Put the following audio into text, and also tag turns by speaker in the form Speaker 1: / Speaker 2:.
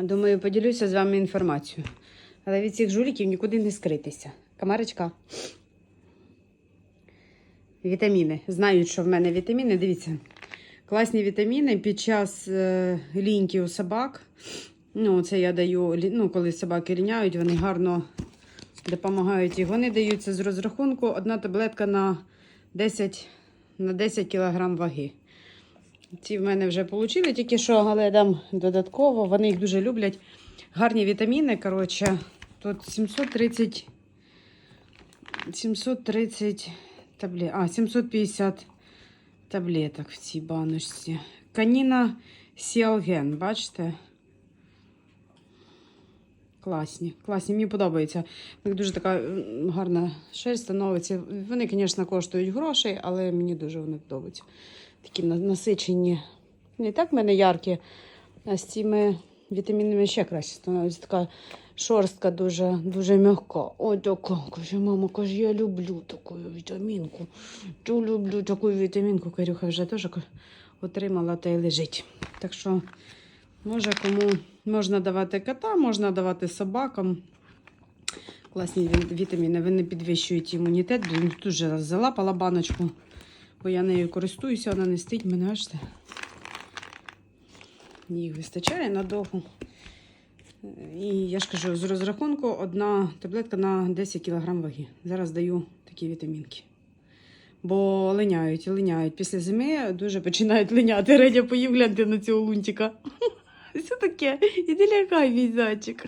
Speaker 1: Думаю, поділюся з вами інформацією. Але від цих жуліків нікуди не скритися. Камарочка. Вітаміни. Знають, що в мене вітаміни. Дивіться. Класні вітаміни під час е, ліньки у собак. Ну, це я даю, ну, коли собаки ліняють, вони гарно допомагають. І вони даються з розрахунку одна таблетка на 10, на 10 кг ваги. Ці в мене вже отримали тільки що, але дам додатково. Вони їх дуже люблять. Гарні вітаміни. Коротше, тут 730, 730 таблет, а, 750 таблеток в цій баночці. Каніна Сіалген, бачите? Класні, класні, мені подобається. У них дуже така гарна шерсть становиться. Вони, звісно, коштують грошей, але мені дуже вони подобаються. Такі насичені. Не так в мене яркі, а з цими вітамінами ще краще становиться. Така шорстка дуже, дуже м'яка. Ой, така, каже, мама, каже, я люблю таку вітамінку. Ту люблю таку вітамінку. Карюха вже теж отримала та й лежить. Так що, може, кому можна давати кота, можна давати собакам. Класні вітаміни, вони підвищують імунітет. Дуже залапала баночку, бо я нею користуюся, вона не стить мене, бачите. Їх вистачає надовго. І я ж кажу, з розрахунку одна таблетка на 10 кг ваги. Зараз даю такі вітамінки. Бо линяють, линяють. Після зими дуже починають линяти. Редя поїв гляньте на цього лунтика. Все таке, іди лякай, мій зайчик.